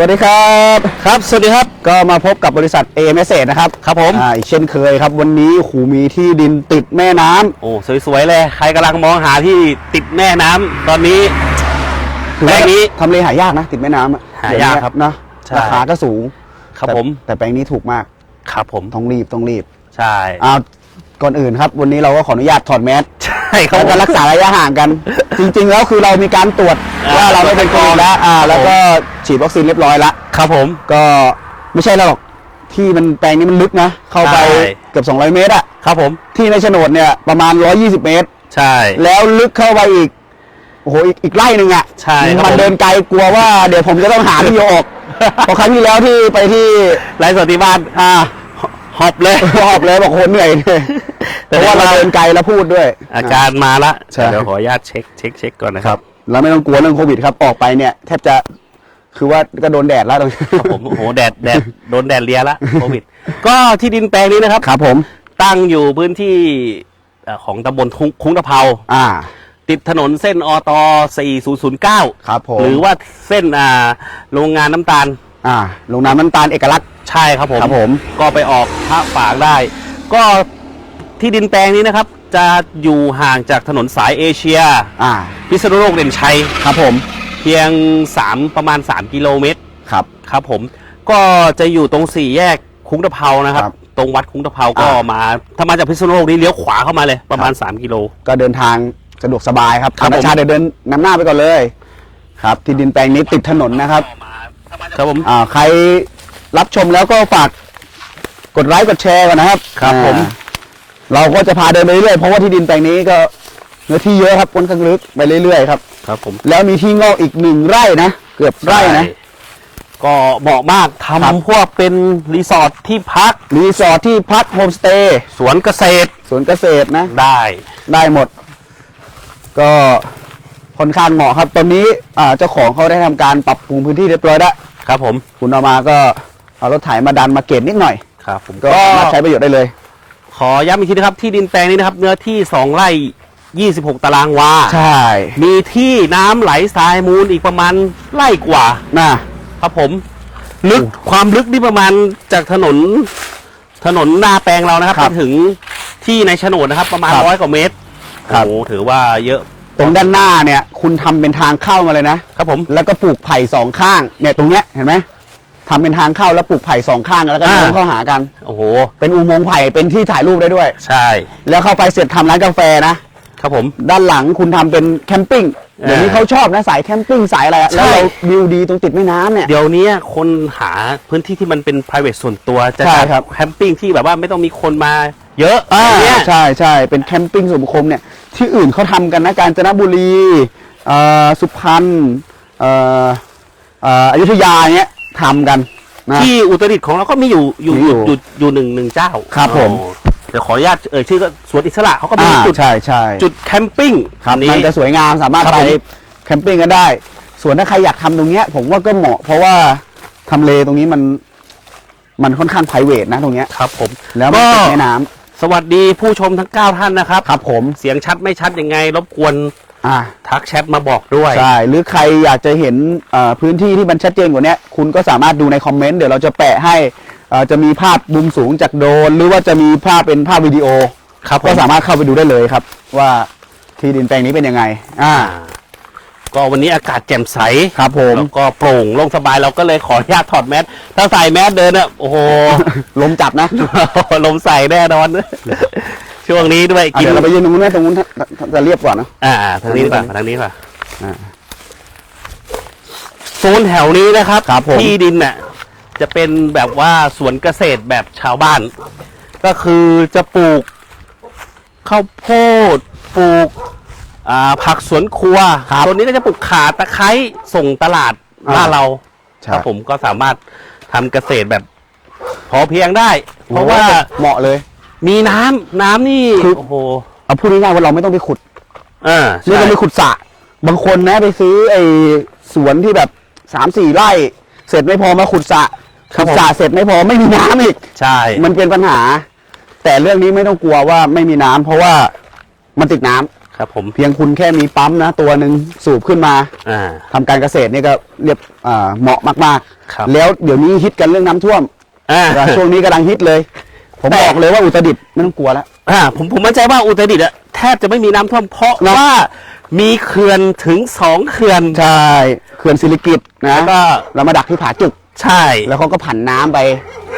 วัสดีครับครับ สวัสดีครับก็มาพบกับบริษัท AMS นะครับครับผมอ่าอีกเช่นเคยครับ วันนี้ขูมีที่ดินติดแม่น้ำโอ้สวยๆเลย ใครกำลังมองหาที่ติดแม่น้ำตอนนี้ ถือแปลว่างนี้ทำเลหายากนะ ติดแม่น้ำอะหายากเดี๋วนี้ครับนะใช่ ราคาก็สูงครับแต่ผมแต่แปลงนี้ถูกมากครับผมต้องรีบต้องรีบใช่อ่าก่อนอื่นครับ วันนี้เราก็ขออนุญาตถอดแมสใช่คเขารับจะรักษาระยะห่างกัน จริง ๆ แล้วคือเรามีการตรวจอ่าว่าเราไม่เป็นโควิดแล้วอ่า ครับแล้วก็ฉีดวัคซีนเรียบร้อยละครับผม ก็ไม่ใช่แล้วหรอกที่มันแปลงนี้มันลึกนะ เข้าไปใช่ เกือบ200 เมตรอะครับผม ที่ในโฉนดเนี่ยประมาณ 120 เมตร ใช่ แล้วลึกเข้าไปอีกโอ้โหอีกอีกไร่หนึ่งอะใช่ครับมันผม เดินไกลกลัวว่าเดี๋ยวผมจะต้องหาที่โยออกเพราะครั้งที่แล้วที่ไปที่ ไลฟ์สดที่บ้านอ่า หอบเลย หอบเลยบอกโหเหนื่อยเลยเพแต่ราะว่าเราว่าเดินไกลแล้วพูดด้วย อาการมาละใช่ เดี๋ยวขออนุญาตเช็คเช็คเช็คก่อนนะคครัรับบแล้วไม่ต้องกลัวเรื่องโควิดครับออกไปเนี่ยแทบจะคือว่าก็โดนแดดแล้วตรงนี้ครับผมโอ้โหแดดแดดโดนแดดเลียละโควิด ก็ที่ดินแปลงนี้นะครับ ครับผม ตั้งอยู่พื้นที่เอ่อของตำบลคุ้งคุ้งตะเภาอ่า ติดถนนเส้นอต4009 ครับผม หรือว่าเส้นอ่าโรงงานน้ำตาล อ่าลงน้ำน้ำตาลเอกลักษณ์ ใช่ครับผมครับผม ก็ไปออกพระฝากได้ ก็ที่ดินแปลงนี้นะครับ จะอยู่ห่างจากถนนสายเอเชีย อ่า พิษณุโลกเด่นชัยครับผม เพียง 3 ประมาณ 3 กิโลเมตรครับ ครับผม ก็จะอยู่ตรงสี่แยกคุ้งตะเภานะครับ ครับตรงวัดคุ้งตะเภาก็อ่ามาถ้ามาจากพิษณุโลกนี่เลี้ยวขวาเข้ามาเลยประมาณ 3 กิโล ก็เดินทางสะดวกสบายครับครับธรรมชาติเดี๋ยวเดินนำหน้าไปก่อนเลย ครับ ที่ดินแปลงนี้ติดถนนนะครับ ครับผม อ่าใครรับชมแล้วก็ฝากกดไลค์กดแชร์กันนะครับครับผม อ่าเราก็จะพาเดินไปเรื่อยๆเพราะว่าที่ดินแปลงนี้ก็เนื้อที่เยอะครับค่อนข้างลึกไปเรื่อยๆครับ ครับผมแล้วมีที่งอกอีกหนึ่งไร่นะเกือบไร่นะใช่ก็เหมาะมากครับทำพวกเป็นรีสอร์ทที่พักรีสอร์ทที่พักโฮมสเตย์สวนเกษตรสวนเกษตรนะ ได้ได้หมด ก็ค่อนข้างเหมาะครับ ตอนนี้อ่าเจ้าของเขาได้ทำการปรับปรุงพื้นที่เรียบร้อยแล้ว ครับผมคุณเอามาก็เอารถไถมาดันมาเกตนิดหน่อย ครับผมก็ก็สามารถใช้ประโยชน์ได้เลย ขอย้ำอีกทีนะครับ ที่ดินแปลงนี้นะครับ เนื้อที่2ไร่26 ตารางวา ใช่มีที่น้ำไหลทรายมูลอีกประมาณไร่กว่า น่ะ ครับผม ลึกความลึกนี่ประมาณจากถนนถนนหน้าแปลงเรานะครับครัไปบถึงที่ในโฉนดนะครับ ประมาณครับร้อยกว่าเมตรครับ โอ้โหถือว่าเยอะ ตรงด้านหน้าเนี่ย คุณทำเป็นทางเข้ามาเลยนะ ครับผม แล้วก็ปลูกไผ่สองข้าง เนี่ยตรงเนี้ยเห็นไหมทำเป็นทางเข้าแล้วปลูกไผ่สองข้างแล้วก็อ่า โน้มเข้าหากัน โอ้โห เป็นอุโมงค์ไผ่เป็นที่ถ่ายรูปได้ด้วย ใช่ แล้วเข้าไปเสร็จทำร้านกาแฟนะ ครับผม ด้านหลังคุณทำเป็นแคมปิ้งอ่าเดี๋ยวนี้เขาชอบนะสายแคมปิ้งสายอะไรอะใช่ แล้วเราวิวดีตรงติดแม่น้ำเนี่ย เดี๋ยวนี้คนหาพื้นที่ที่มันเป็น private ส่วนตัว จะใช่จัดครับ แคมปิ้งที่แบบว่าไม่ต้องมีคนมา เยอะอ่าอย่างเงี้ย ใช่ใช่เป็นแคมปิ้งส่วนบุคคลเนี่ย ที่อื่นเขาทำกันนะกาญจนบุรีเอ่อสุพรรณเอ่อเอ่ออยุธยาเนี้ยทำกันนะที่อุตรดิตถ์ของเราก็มีอยู่อยู่มีออยู่ยู่ อยู่อยู่หนึ่งหนึ่งเจ้าครับผมโอ้เดี๋ยวขออนุญาตเอ่ยชื่อก็สวนอิสระเขาก็มีอ่าจุดใช่ใช่จุดแคมปิ้งครับอันนี้ มันจะสวยงามสามารถครับไปผม แคมปิ้งกันได้ ส่วนถ้าใครอยากทำตรงเนี้ย ผมว่าก็เหมาะ เพราะว่าทำเลตรงนี้มัน มันค่อนข้างไพรเวทนะตรงเนี้ย ครับผม แล้วมันก็ ติดแม่น้ำ สวัสดีผู้ชมทั้ง 9 ท่านนะครับ ครับผมเสียงชัดไม่ชัดยังไง รบกวนอ่าทักแชทมาบอกด้วย ใช่ หรือใครอยากจะเห็นเอ่อพื้นที่ที่มันชัดเจนกว่าเนี้ยคุณก็สามารถดูในคอมเมนต์ เดี๋ยวเราจะแปะให้เอ่อจะมีภาพมุมสูงจากโดรนหรือว่าจะมีภาพเป็นภาพวิดีโอ ครับผก็มสามารถเข้าไปดูได้เลยครับ ว่าที่ดินแปลงนี้เป็นยังไง อ่า อ่า ก็วันนี้อากาศแจ่มใสครับผมแล้วก็โปร่งโล่งสบายเราก็เลยขออนุญาตถอดแมสถ้าใส่แมสเดินอะโอ้โห ลมจับนะ ลมใส่แน่นอน ช่วงนี้ด้วยอะกินเดี๋ยวเราไปยืนตรงนู้นไหมตรงนู้นถ้าถ้าจะเรียบกว่านะอ่าทางนี้ดีกว่าทางนี้ดีกว่าอ่าโซนแถวนี้นะครับครับผมที่ดินน่ะจะเป็นแบบว่าสวนเกษตรแบบชาวบ้าน ก็คือจะปลูกข้าวโพดปลูกอ่า ผักสวนครัวครับตัวนี้ก็จะปลูกขาตะไคร้ส่งตลาดอ่า บ้านเราใช่ครับผมก็สามารถทำเกษตรแบบ พอเพียงได้ เพราะโอ้โหว่าเหมาะเลย มีน้ำน้ำนี่คือ โอ้โหเอาพูดง่ายๆว่าเราไม่ต้องไปขุดอ่าไม่ใช่ต้องไปขุดสระบางคนนะไปซื้อไอ้สวนที่แบบสามสี่ไร่ เสร็จไม่พอมาขุดสระขุดสระเสร็จไม่พอไม่มีน้ำอีก ใช่ มันเป็นปัญหา แต่เรื่องนี้ไม่ต้องกลัวว่าไม่มีน้ำเพราะว่ามันติดน้ำ ครับผมเพียงคุณแค่มีปั๊มนะ ตัวหนึ่งสูบขึ้นมาอ่า ทำการเกษตรนี่ก็เรียบอ่าเหมาะมากครับ ๆ แล้วเดี๋ยวนี้ฮิตกันเรื่องน้ำท่วมอ่า ช่วงนี้กำลังฮิตเลย ผมแต่ บอกเลยว่าอุตรดิตถ์ไม่ต้องกลัวแล้ว อ่าผมผมมั่นใจว่าอุตรดิตถ์อะแทบจะไม่มีน้ำท่วมเพราะเนอะว่ามีเขื่อนถึงสองเขื่อนใช่เขื่อนศิริกิตนะแล้วก็เรามาดักที่ผาจุก ใช่แล้วเขาก็ผันน้ำไป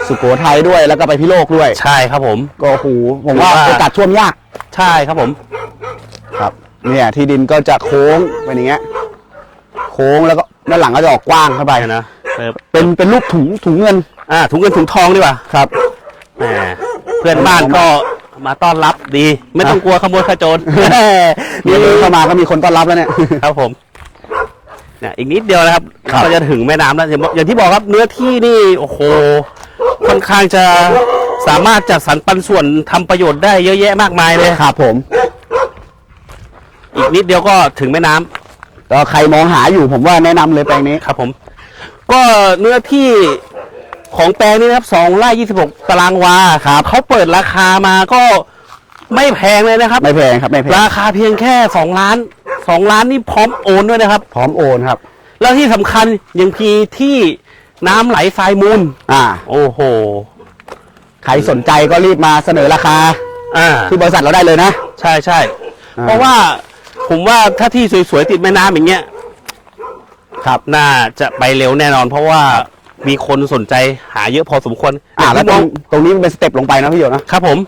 สุโขทัยด้วยแล้วก็ไปพิโลกด้วย ใช่ครับผม ก็โอ้โหผมว่าถือว่า โอกาสท่วมยาก ใช่ครับผม ครับเนี่ยที่ดินก็จะโค้งเป็นอย่างเงี้ย โค้งแล้วก็ด้านหลังก็จะออกกว้างเข้าไปไปนะเออเป็นเป็นรูปถุงถุงเงินอ่าถุงเงินถุงทองดีกว่าครับแหมเพื่อนบ้านก็มาต้อนรับดี ไม่ต้องกลัวขโมยขโจรนี่เดินเข้ามาก็มีคนต้อนรับแล้วเนี่ยครับผมเนี่ยอีกนิดเดียวนะครับครับก็จะถึงแม่น้ำแล้วอย่างอย่างที่บอกครับเนื้อที่นี่โอ้โหค่อนข้างจะสามารถจัดสรรปันส่วนทำประโยชน์ได้เยอะแยะมากมายเลยครับผม อีกนิดเดียวก็ถึงแม่น้ำก็ใครมองหาอยู่ผมว่าแนะนำเลยแปลงนี้ ครับผม ก็เนื้อที่ของแปลงนี้นะครับสองไร่ยี่สิบหกตารางวาครับเขาเปิดราคามาก็ไม่แพงเลยนะครับ ไม่แพงครับไม่แพงราคาเพียงแค่สองล้านสองล้านนี่พร้อมโอนด้วยนะครับ พร้อมโอนครับ แล้วที่สำคัญยังพีที่น้ำไหลทรายมูล อ่า โอ้โห ใครสนใจก็รีบมาเสนอราคาอ่า ที่บริษัทเราได้เลยนะ ใช่ใช่ อ่า เพราะว่า ผมว่าถ้าที่สวยๆติดแม่น้ำอย่างเงี้ยครับน่าจะไปเร็วแน่นอน เพราะว่ามีคนสนใจหาเยอะพอสมควรอ่าแล้วตรงตรงนี้มันเป็นสเต็ปลงไปนะพี่โยนะครับผม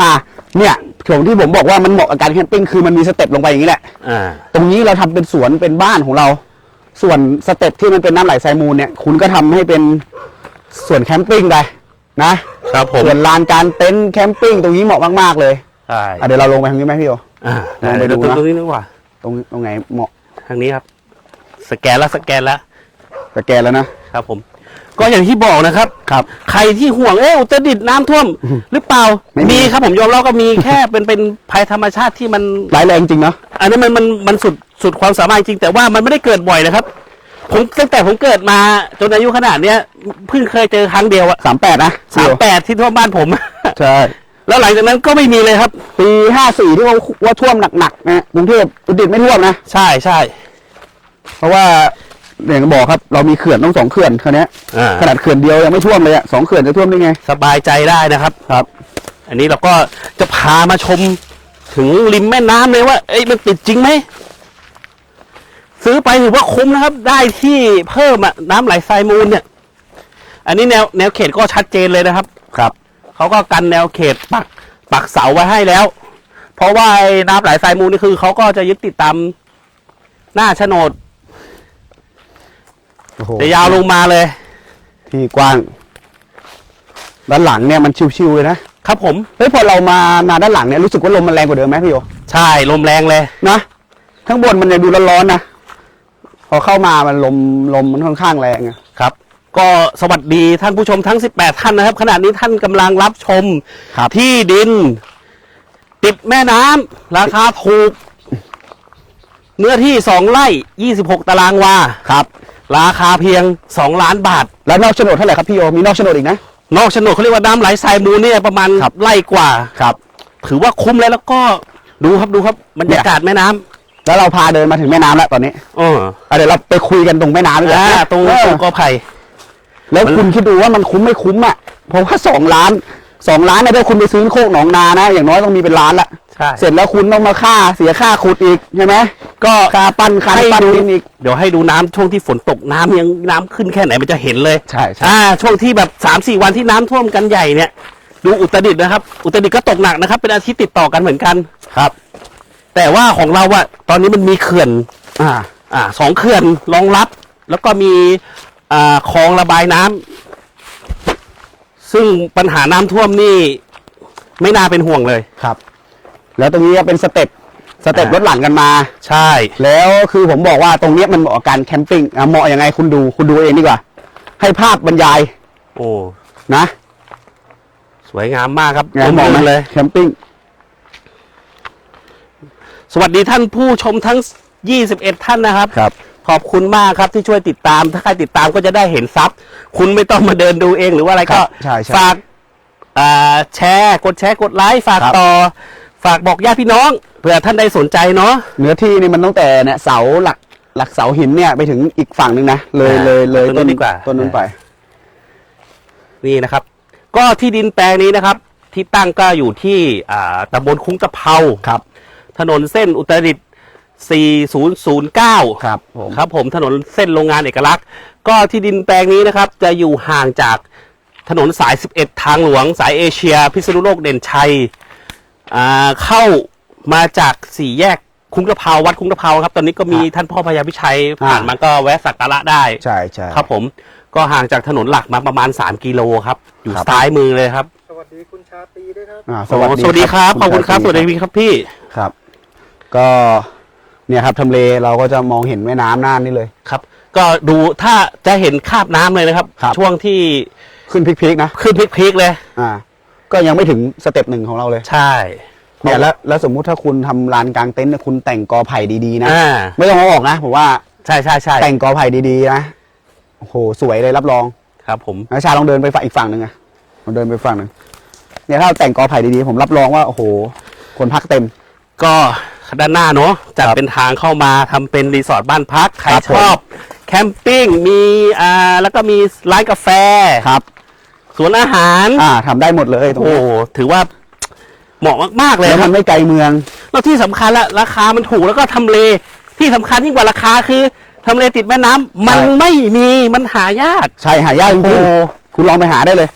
อ่า เนี่ยของที่ผมบอกว่ามันเหมาะกับการแคมปิ้งคือมันมีสเต็ปลงไปอย่างนี้แหละอ่าตรงนี้เราทำเป็นสวนเป็นบ้านของเรา ส่วนสเต็ปที่มันเป็นน้ำไหลทรายมูลเนี่ย คุณก็ทำให้เป็นส่วนแคมปิ้งไปนะครับผมส่วนลานการเต็นท์แคมปิ้งตรงนี้เหมาะมากๆเลยใช่อะเดี๋ยวเราลงไปทางนี้ไหมพี่โย อ่าลองไปดูตรงนะตรงนี้ดีกว่า ตรงตรงไหนเหมาะทางนี้ครับ สแกนแล้วสแกนแล้วสแกนแล้วนะครับผม ก็อย่างที่บอกนะครับ ครับ ใครที่ห่วงเอ๊ะอุตรดิตถ์น้ำท่วม หรือเปล่าไม่มี มีครับผมยอมรับก็มีแค่เป็นเป็นภัยธรรมชาติที่มัน ร้ายแรงจริงเนาะอันนั้นมันมันมันสุดสุดความสามารถจริงแต่ว่ามันไม่ได้เกิดบ่อยนะครับ ผมตั้งแต่ผมเกิดมาจนอายุขนาดเนี้ยเพิ่งเคยเจอครั้งเดียวอะสามแปดนะสามแปดที่ท่วมบ้านผม ใช่ แล้วหลังจากนั้นก็ไม่มีเลยครับ ปีห้าสี่ที่ว่าว่าท่วมหนักๆนะกรุงเทพอุตรดิตถ์ไม่ท่วมนะ ใช่ใช่เพราะว่าอย่างที่บอกครับ เรามีเขื่อนต้องสองเขื่อนคันนี้ยอ่าขนาดเขื่อนเดียวยังไม่ท่วมเลยอะสองเขื่อนจะท่วมได้ไง สบายใจได้นะครับ ครับ อันนี้เราก็จะพามาชมถึงริมแม่น้ำเลยว่า เอ้ยมันติดจริงไหม ซื้อไปถือว่าคุ้มนะครับ ได้ที่เพิ่มอะน้ำไหลทรายมูลเนี่ย อันนี้แนวแนวเขตก็ชัดเจนเลยนะครับ ครับ เขาก็กันแนวเขตปักปักเสาไว้ให้แล้ว เพราะว่าไอ้น้ำไหลทรายมูลนี่คือเขาก็จะยึดติดตามหน้าโฉนดโอ้โหจะยาวลงมาเลย ที่กว้าง ด้านหลังเนี่ยมันชิวๆเลยนะครับผม เฮ้ยพอเรามามาด้านหลังเนี่ยรู้สึกว่าลมมันแรงกว่าเดิมไหมพี่โยใช่ลมแรงเลย นะข้างบนมันยังดูร้อนๆนะพอเข้ามามันลมลมมันค่อนข้างแรงอะครับ ก็สวัสดีท่านผู้ชมทั้ง 18 ท่านนะครับ ขณะนี้ท่านกำลังรับชมครับ ที่ดิน ติดแม่น้ำราคาถูก เนื้อที่ 2 ไร่ 26 ตารางวา ครับ ราคาเพียง 2 ล้านบาท แล้วนอกโฉนดเท่าไหร่ครับพี่โยมีนอกโฉนดอีกนะ นอกโฉนดเขาเรียกว่าน้ำไหลทรายมูลเนี่ยประมาณครับ ไร่กว่า ครับ ถือว่าคุ้มเลยแล้วก็ดูครับดูครับบรรยากาศแม่น้ำแล้วเราพาเดินมาถึงแม่น้ำแล้วตอนนี้เอออะเดี๋ยวเราไปคุยกันตรงแม่น้ำดีกว่าอ่าตรงเออตรงกอไผ่ แล้วคุณคิดดูว่ามันคุ้มไม่คุ้มอะเพราะว่าสองล้านสองล้านเนี่ยถ้าคุณไปซื้อโคกหนองนานะ อย่างน้อยต้องมีเป็นล้านละใช่เสร็จแล้วคุณต้องมาค่าเสียค่าขุดอีกใช่ไหมก็ค่าปั้นคันให้ปั้นดูดินอีกเดี๋ยวให้ดูน้ำช่วงที่ฝนตกน้ำยังน้ำขึ้นแค่ไหนมันจะเห็นเลยใช่ใช่อ่าช่วงที่แบบสามสี่วันที่น้ำท่วมกันใหญ่เนี่ย ดูอุตรดิตถ์นะครับ อุตรดิตถ์ก็ตกหนักนะครับ เป็นอาทิตย์ติดต่อกันเหมือนกันครับ แต่ว่าของเราอะตอนนี้มันมีเขื่อน อ่า อ่าสองเขื่อนรองรับ แล้วก็มีอ่า คลองระบายน้ำซึ่งปัญหาน้ำท่วมนี่ไม่น่าเป็นห่วงเลยครับ แล้วตรงนี้ก็เป็นสเต็ปสเต็ปอ่ารถหลังกันมา ใช่ แล้วคือผมบอกว่าตรงเนี้ยมันเหมาะกับการแคมปิ้งอะเหมาะยังไงคุณดูคุณดูเองดีกว่า ให้ภาพบรรยาย โอ้นะ สวยงามมากครับไงเหมาะไหมเลย แคมปิ้งสวัสดีท่านผู้ชมทั้ง 21 ท่านนะครับครับ ขอบคุณมากครับที่ช่วยติดตาม ถ้าใครติดตามก็จะได้เห็นซับคุณไม่ต้องมาเดินดูเองหรือว่าอะไรครัก็บใช่ใช่ฝากอ่าแชร์กดแชร์กดไลค์ฝากครับ ต่อ ฝากบอกญาติพี่น้องเผื่อท่านใดสนใจเนาะ เนื้อที่นี่มันตั้งแต่เนี่ยเสาหลักหลักเสาหินเนี่ยไปถึงอีกฝั่งหนึ่งนะเลยอ่าเลยเลยต้นนู้นดีกว่า ต้นนู้นไป นี่นะครับ ก็ที่ดินแปลงนี้นะครับ ที่ตั้งก็อยู่ที่อ่าตำบลคุ้งตะเภาครับ ถนนเส้นอุตรดิตถ์ 4009 ครับผมครับผมถนนเส้นโรงงานเอกลักษณ์ ก็ที่ดินแปลงนี้นะครับ จะอยู่ห่างจากถนนสาย 11 ทางหลวงสายเอเชีย พิษณุโลกเด่นชัยอ่าเข้ามาจากสี่แยกคุ้งตะเภาวัดคุ้งตะเภาครับ ตอนนี้ก็มีท่านพ่อพญาพิชัยผ่านมาก็แวะสักการะได้ใช่ใช่ครับผมก็ห่างจากถนนหลักมาประมาณ 3 กิโลครับ อยู่ครับซ้ายมือเลยครับสวัสดีคุณชาตรีด้วยครับอ่าโอ้สวัสดีครับขอบคุณครับสวัสดีครับพี่ครับ ก็ เนี่ยครับทำเลเราก็จะมองเห็นแม่น้ำน่านนี่เลย ครับ ก็ดูถ้าจะเห็นคราบน้ำเลยนะครับ ครับ ช่วงที่ขึ้นพลิกๆนะขึ้นพลิกๆเลย อ่า ก็ยังไม่ถึงสเต็ปหนึ่งของเราเลยใช่เนี่ยแล้วแล้วสมมุติถ้าคุณทำลานกลางเต็นท์เนี่ยคุณแต่งกอไผ่ดีๆนะอ่าไม่ต้องเอาออกนะผมว่าใช่ใช่ใช่แต่งกอไผ่ดีๆนะโอ้โหสวยเลยรับรอง ครับ ผม นะชาลองเดินไปฝั่งอีกฝั่งหนึ่งอะลองเดินไปฝั่งหนึ่งเนี่ยถ้าเราแต่งกอไผ่ดีๆ ผมรับรองว่า โอ้โห คนพักเต็ม ก็ ด้านหน้าเนาะจัดครับเป็นทางเข้ามาทำเป็นรีสอร์ทบ้านพัก ใครครับชอบแคมปิ้งมีอ่าแล้วก็มีร้านกาแฟ ครับ สวนอาหารอ่าทำได้หมดเลยตรงโอ้นี้โหถือว่าเหมาะมากๆเลยแล้วคมัรับ นไม่ไกลเมือง แล้วที่สำคัญละราคามันถูกแล้วก็ทำเลที่สำคัญยิ่งกว่าราคาคือทำเลติดแม่น้ำมันใช่ ไม่มีมันหายาก ใช่หายากจโอ้ริงๆคุณลองไปหาได้เลย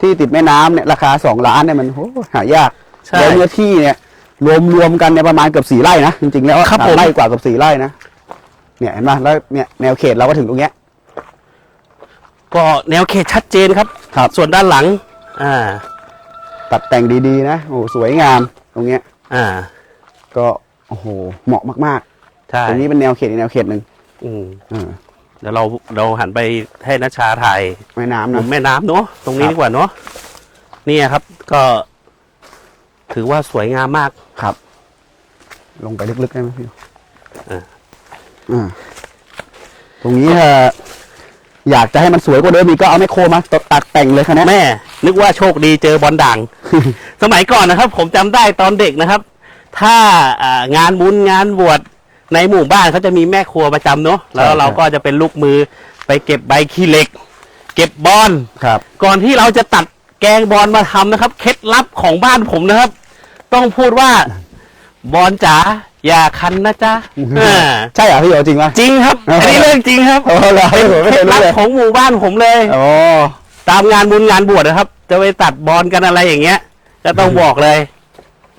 ที่ติดแม่น้ำเนี่ยราคาสองล้านเนี่ยมันโหหายากใช่ แล้วเนื้อที่เนี่ย รวมรวมกันเนี่ยประมาณเกือบสี่ไร่นะจริงๆแล้วครับสามผม ไร่กว่าเกือบสี่ไร่นะเนี่ยเห็นไหมแล้วเนี่ยแนวเขตเราก็ถึงตรงเนี้ย ก็แนวเขตชัดเจนครับ ครับ ส่วนด้านหลัง อ่า ตัดแต่งดีๆนะโอ้โหสวยงามตรงเนี้ย อ่า ก็โอ้โหเหมาะมากใช่ๆตรงนี้เป็นแนวเขตอีกแนวเขตหนึ่งอืมอ่าเดี๋ยวเราเราหันไปให้นัชชาถ่ายแม่น้ำมุนะ มแม่น้ำเนาะ ตรงนี้ครับ ดีกว่าเนาะ เนี่ยครับ ก็ ถือว่าสวยงามมาก ครับ ลงไปลึกๆได้ไหมพี่อ่า อ่าตรงนี้ถ้าอยากจะให้มันสวยกว่าเดิมอีกก็เอาไมคโครมาตัดแต่งเลยคะแนนแม่ นึกว่าโชคดีเจอบอลด่าง สมัยก่อนนะครับ ผมจำได้ตอนเด็กนะครับ ถ้าอ่างานบุญงานบวชในหมู่บ้านเขาจะมีแม่ครัวประจำเนาะแล้วใช่เราก็จะเป็นลูกมือไปเก็บใบขี้เหล็ก เก็บบอล ครับ ก่อนที่เราจะตัดแกงบอลมาทำนะครับ เคล็ดลับของบ้านผมนะครับ ต้องพูดว่า บอลจ๋าอย่าคันนะจ๊ะอ่าใช่เหรอพี่โยจริงป่ะจริงครับอันนี้เรื่องจริงครับโอ้เหรอเป็นผมไม่เคเคล็ยดรู้ลับเลย ของหมู่บ้านผมเลย โอ้ตามงานบุญงานบวชนะครับ จะไปตัดบอลกันอะไรอย่างเงี้ยก็ต้องบอกเลย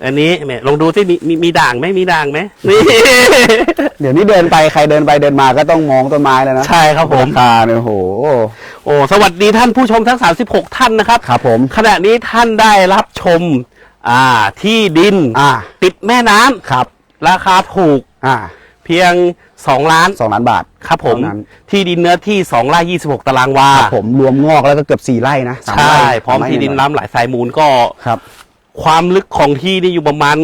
อันนี้แหม่ลองดูที่มีมีมีด่างไหมมีด่างไหมนี่ เดี๋ยวนี้เดินไปใครเดินไปเดินมาก็ต้องมองต้นไม้เลยนะใช่ครับผม ราคาเนี่ยโอ้โห โอ้สวัสดีท่านผู้ชมทั้ง 36 ท่านนะครับ ครับผม ขณะนี้ท่านได้รับชม อ่า ที่ดินอ่า ติดแม่น้ำครับ ราคาถูกอ่าเพียง 2 ล้านสองล้านบาท ครับผม เท่านั้น ที่ดินเนื้อที่2ไร่26 ตารางวาครับผมรวมงอกแล้วก็เกือบสี่ไร่นะสามใช่ไร่พร้อมสาไที่ดินหอยน้ำไหลทรายมูลก็ ครับความลึกของที่นี่อยู่ประมาณ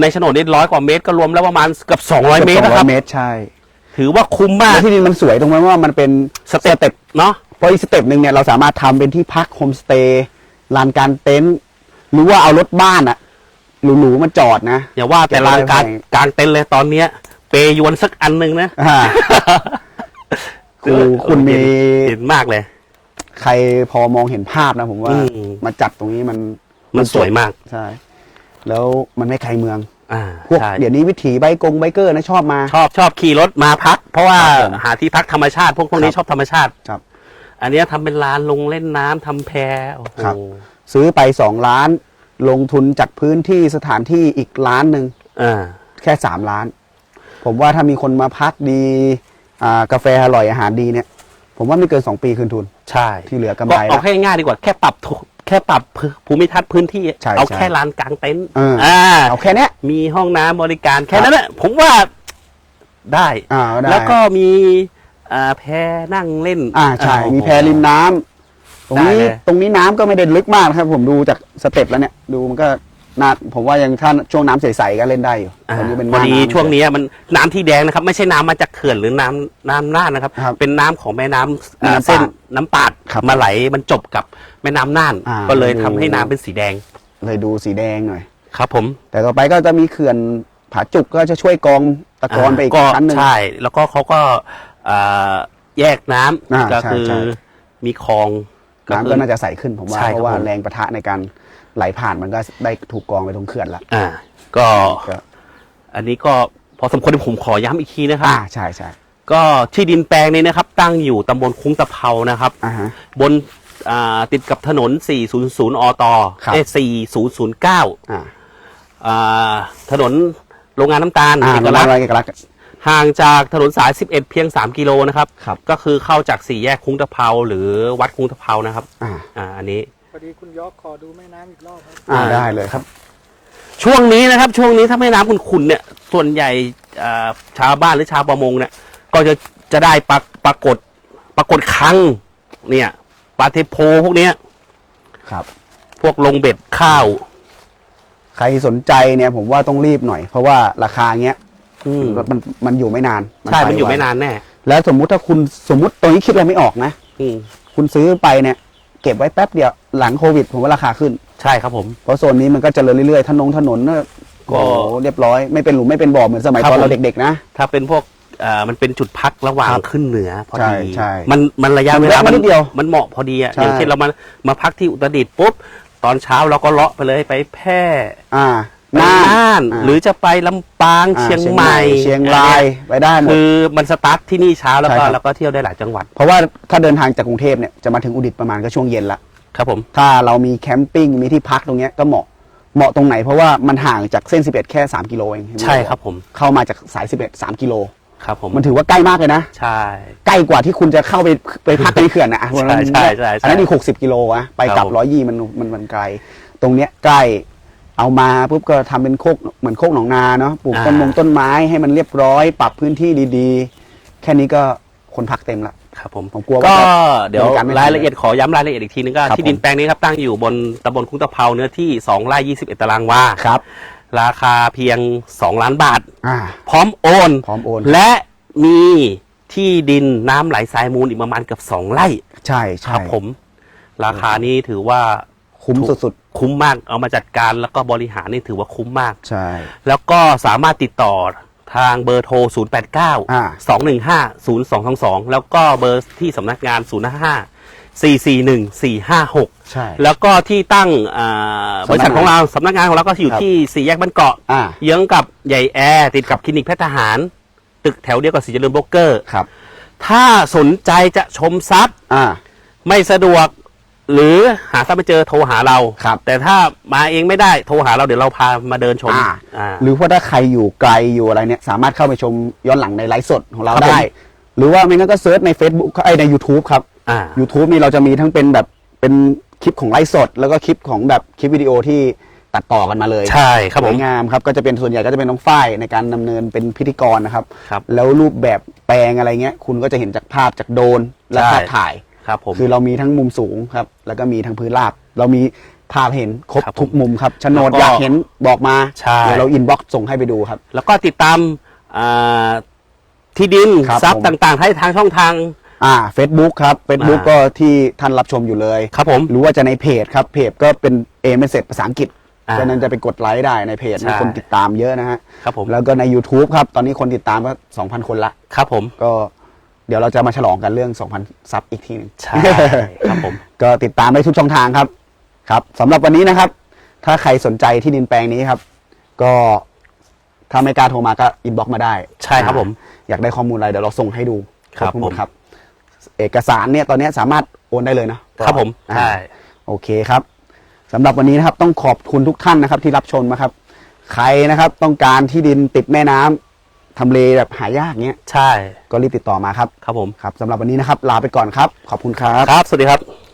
ในโฉนดนี่ร้อยกว่าเมตรก็รวมแล้วประมาณเกือบ200 เมตรกือบนะครับเมตรใช่ถือว่าคุ้มมาก แล้วที่ดินมันสวยตรงนั้นว่ามันเป็นสเต็ป เนาะ เพราะอีกสเต็ปหนึ่งเนี่ยเราสามารถทำเป็นที่พักโฮมสเตย์ลานกลารเต็นท์ หรือว่าเอารถบ้านอะหรูๆมาจอดนะ อย่าว่าแต่ลานกลางเก็บไว้กลางเต็นท์เลยตอนเนี้ย เปยยวนสักอันหนึ่งนะอ่า คือคุณมี เห็นมากเลย ใครพอมองเห็นภาพนะผมว่า อืม มาจัดตรงนี้มันมันสวยมาก ใช่ แล้วมันไม่ไกลเมือง อ่าพวกใช่เดี๋ยวนี้วิถีไบกงไบเกอร์นะชอบมา ชอบชอบขี่รถมาพัก เพราะว่าครับผมหาที่พักธรรมชาติ พวกพวกนี้ครับ ชอบธรรมชาติ ครับ อันเนี้ยทำเป็นลานลงเล่นน้ำทำแพโอ้โหครับ ซื้อไปสองล้าน ลงทุนจากพื้นที่สถานที่อีกล้านหนึ่งอ่า แค่สามล้าน ผมว่าถ้ามีคนมาพักดีอ่ากาแฟอร่อยอาหารดีเนี่ย ผมว่าไม่เกินสองปีคืนทุน ใช่ที่เหลือกำก็ไรเอาละแค่ง่ายดีกว่าแค่ปรับถูกแค่ปรับภูมิทัศน์พื้นที่ ใช่เอาใช่แค่ลานกลางเต็นท์เอออ่าเอาแค่เนี้ย มีห้องน้ำบริการแค่นั้นแหละผมว่าได้ อ่าได้ แล้วก็มีอ่าแพนั่งเล่นอ่าใช่โโหมีแพริมน้ำ ตรงนี้ได้เลย ตรงนี้น้ำก็ไม่ได้ลึกมากนะครับ ผมดูจากสเต็ปแล้วเนี่ย ดูมันก็น่าผมว่ายังถ้าช่วงน้ำใสๆก็เล่นได้อยู่อ่าตรงนี้เป็นพอดีหาำช่วงนี้มันน้ำที่แดงนะครับ ไม่ใช่น้ำมาจากเขื่อนหรือน้ำน้ำน่านนะครับ ครับเป็นน้ำของแม่น้ำอ่าน้ำปาดเส้นน้ำปาดครับมาไหลมันจบกับแม่น้ำน่าน อ่า ก็เลยทำดูให้น้ำเป็นสีแดงเลยดูสีแดงหน่อย ครับผมแต่ต่อไปก็จะมีเขื่อนผาจุกก็จะช่วยกรองตะกอนไปอีกชั้นหนึ่ง ใช่ แล้วก็เขาก็อ่าแยกน้อ่าำก็ใช่คือใช่ มีคลอง น้ำคืก็อน่าจะใสขึ้นผมว่า ใช่ครับเพราะว่าผม แรงประทะในการไหลผ่านมันก็ได้ถูกกรองไปตรงเขื่อนแล้วอ่า ก็ ก็อันนี้ก็พอสมควรที่ผมขอย้ำอีกทีนะครับ อ่าใช่ใช่ก็ที่ดินแปลงนี้นะครับ ตั้งอยู่ตำบลคุ้งตะเภานะครับ อ่าฮะ บนอ่าติดกับถนน 400 อตครับ เอ้4009อ่าอ่าถนนโรงงานน้ำตาลอ่าเอกโรงลังากนษณ์ เอกลักษณ์ ห่างจากถนนสาย 11 เพียง 3 กิโลนะครับครับก็คือเข้าจากสี่แยกคุ้งตะเภาหรือวัดคุ้งตะเภานะครับอ่าอ่าอันนี้ พอดีคุณยอกขอดูแม่น้ำอีกรอบครับอ่าอ่าได้เลยครับ ช่วงนี้นะครับ ช่วงนี้ถ้าแม่น้ำขุ่นๆเนี่ย ส่วนใหญ่อ่าชาวบ้านหรือชาวประมงเนี่ย ก็จะจะได้ปรากปรากฏปรากฏคังเนี่ยปลาเทโพพวกเนี้ยครับ พวกลงเบ็ดข้าว ใครสนใจเนี่ยผมว่าต้องรีบหน่อย เพราะว่าราคาเงี้ย อืม มันมันอยู่ไม่นานใช่ปมันอยู่วไม่นานแน่แล้วสมมุติถ้าคุณสมมุติตอนนี้คิดอะไรไม่ออกนะ อืมคุณซื้อไปเนี่ย เก็บไว้แป๊บเดียวหลังโควิด ผมว่าราคาขึ้น ใช่ครับผม เพราะโซนนี้มันก็เจริญเรื่อยๆถนนถนนเนี่ยก็โอ้โหเรียบร้อย ไม่เป็นหลุมไม่เป็นบ่อเหมือนสมัยครับตอนเราผม เด็กๆนะ ถ้าเป็นพวกอ่ามันเป็นจุดพักระหว่างครับขึ้นเหนือพอดีใช่ใช่มันมันระยะมันเวลาแวะมานิดเดียวมันเหมาะพอดีอะใช่ อย่างเช่นเรามามาพักที่อุตรดิตถ์ปุ๊บ ตอนเช้าเราก็เลาะไปเลยไปแพร่อ่าไป น่านอ่าหรือจะไปลำปางอ่าเชียงใหม่ เชียงรายไปได้หมดคือมันสตาร์ทที่นี่เช้าแล้วใช่ก็ครับแล้วก็เที่ยวได้หลายจังหวัด เพราะว่าถ้าเดินทางจากกรุงเทพเนี่ยจะมาถึงอุดิตถ์ประมาณก็ช่วงเย็นละครับผมถ้าเรามีแคมปิ้งมีที่พักตรงเนี้ยก็เหมาะเหมาะตรงไหนเพราะว่ามันห่างจากเส้น 11 แค่ 3 กิโลเองเห็นไหมใช่ครับผมเข้ามาจากสาย 11 3 กิโลครับผมมันถือว่าใกล้มากเลยนะ ใช่ ใกล้กว่าที่คุณจะเข้าไปไปพักในเขื่อนนะอะใช่ใช่ใช่อันนั้นอีกหกสิบกิโลอะไปกลัครับบผมร้อยยี่มันมันมันไกล ตรงเนี้ยใกล้ เอามาปุ๊บก็ทำเป็นโคกเหมือนโคกหนองนาเนาะปลูกต้นมงต้นไม้ให้มันเรียบร้อย ปรับพื้นที่ดีๆ แค่นี้ก็คนพักเต็มละครับผมผมกลัวว่าก็จะเดี๋ยวบริการไม่ทันรายละเอียดขอย้ำรายละเอียดอีกทีนึงก็ครับที่ดินผมแปลงนี้ครับตั้งอยู่บนตำบลคุ้งตะเภาเนื้อที่2ไร่21 ตารางวาครับ ราคาเพียง 2 ล้านบาทอ่าพร้อมโอนพร้อมโอน และมีที่ดินน้ำไหลทรายมูลอีกประมาณเกือบ2ไร่ ใช่คใช่รับผม ราคานี้ถือว่า คุ้มสุดคุ้มมากเอามาจัดการแล้วก็บริหารนี่ถือว่าคุ้มมากๆใช่ แล้วก็สามารถติดต่อทางเบอร์โทร 0 8 9อ่า2 1 5 0 2 2 2 แล้วก็เบอร์ที่สำนักงาน 0 5 4 4 1 4 5 6 ใช่ แล้วก็ที่ตั้งอ่าบริษัทของเราสำนักงานของเราก็อยู่ครับที่สี่แยกบ้านเกาะอ่าเยื้องกับใหญ่แอร์ติดกับคลินิกแพทย์ทหาร ตึกแถวเดียวกับสีเจริญโบรกเกอร์ครับ ถ้าสนใจจะชมทรัพย์อ่าไม่สะดวก หรือหาทรัพย์ไม่เจอโทรหาเราครับ แต่ถ้ามาเองไม่ได้โทรหาเราเดี๋ยวเราพามาเดินชมอ่า อ่า หรือว่าถ้าใครอยู่ไกลอยู่อะไรเนี่ย สามารถเข้าไปชมย้อนหลังในไลฟ์สดของเราครับได้ผมหรือว่าไม่งั้นก็เซิร์ชใน Facebook ไอ้ยใน YouTube ครับ อ่า YouTube นี่เราจะมีทั้งเป็นแบบเป็นคลิปของไลฟ์สด แล้วก็คลิปของแบบคลิปวิดีโอที่ตัดต่อกันมาเลยใช่ครับสผวมยงามครับก็จะเป็นส่วนใหญ่ก็จะเป็นน้องฝ้ายในการดำเนินเป็นพิธีกรนะครับ ครับแล้วรูปแบบแปลงอะไรเงี้ย คุณก็จะเห็นจากภาพจากโดรนและใช่ ภาพถ่าย ครับผม คือเรามีทั้งมุมสูงครับ แล้วก็มีทั้งพื้นราบ เรามีภาพเห็นครบครับผมทุกมุมครับโฉนดแล้วก็อยากเห็นบอกมาใช่ เดี๋ยวเราอินบ็อกซ์ส่งให้ไปดูครับ แล้วก็ติดตามอ่าที่ดินครับทรัพย์ผม ต่างๆ ให้ทางช่องทาง อ่า Facebook ครับ Facebook อ่า ก็ที่ท่านรับชมอยู่เลย ครับผม หรือว่าจะในเพจครับ เพจก็เป็นเอเมสเซจภาษาอังกฤษอ่าดังนั้นจะไปกดไลค์ได้ในเพจใช่ มีคนติดตามเยอะนะฮะ ครับผม แล้วก็ใน YouTube ครับ ตอนนี้คนติดตามก็ 2,000 คนละ ครับผม ก็ เดี๋ยวเราจะมาฉลองกันเรื่อง 2,000 ซับอีกทีหนึง ใช่ครับผม ก็ติดตามได้ทุกช่องทางครับ ครับสำหรับวันนี้นะครับ ถ้าใครสนใจที่ดินแปลงนี้ครับ ก็ถ้าไม่กล้าโทรมาก็อินบ็อกมาได้ใช่ครับผม อยากได้ข้อมูลอะไรเดี๋ยวเราส่งให้ดูครับทั้งหมดผม ครับ เอกสารเนี่ยตอนนี้สามารถโอนได้เลยนะครับผม อ่า ใช่ โอเคครับสำหรับวันนี้นะครับต้องขอบคุณทุกท่านนะครับที่รับชมนะครับ ใครนะครับต้องการที่ดินติดแม่น้ำ ทำเลแบบหายากเนี้ย ใช่ ก็รีบติดต่อมาครับ ครับผม ครับสำหรับวันนี้นะครับ ลาไปก่อนครับ ขอบคุณครับ ครับ สวัสดีครับ